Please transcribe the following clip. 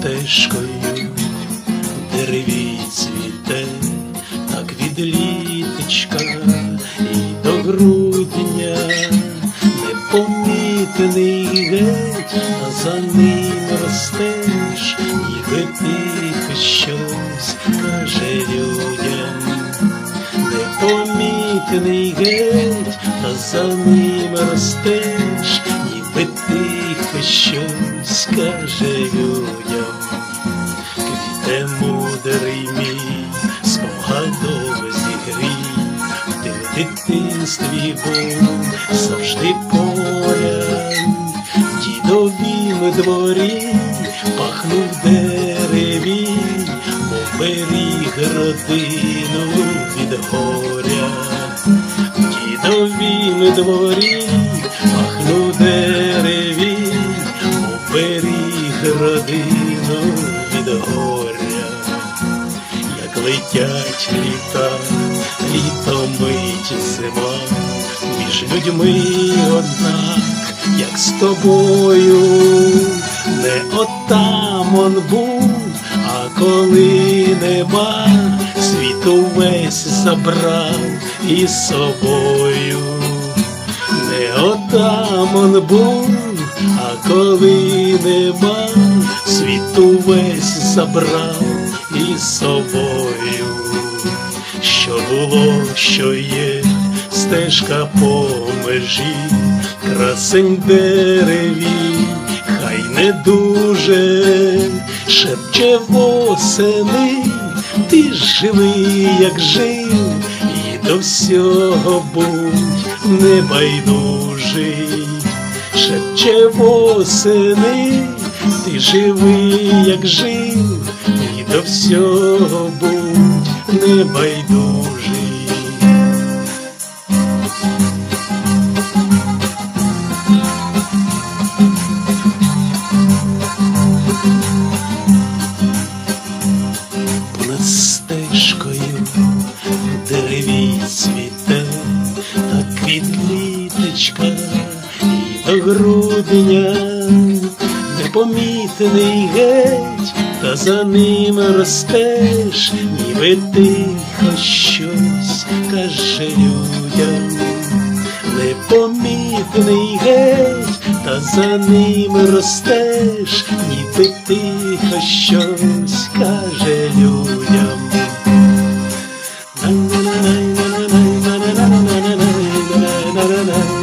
стежкою деревій цвіте, так від літочка і до грудня непомітний геть, а за ним ростеш, ніби тихо щось каже людям. Непомітний геть, а за ним ростеш, ніби тихо щось каже людям. В дитинстві був завжди поряд, дідовім дворі пахнув дереві, мов родину від горя. Дідовім дворі пахнув дереві, мов родину від горя як летять літа, літо мить зима, між людьми однак, як з тобою, не отам он був, а коли нема, світу весь забрав із собою. Не отам он був, а коли нема, світу весь забрав із собою. Що було, що є, стежка по межі, красень дереві, хай не дуже, шепче восени, ти живий, як жив, і до всього будь небайдужий, шепче восени, ти живий, як жив, і до всього будь небайдужий. Деревій цвіте, та квітліточка і до грудня непомітний геть, та за ним ростеш, ніби тихо щось каже людям. Непомітний геть, та за ним ростеш, ніби тихо щось каже людям. yollarına.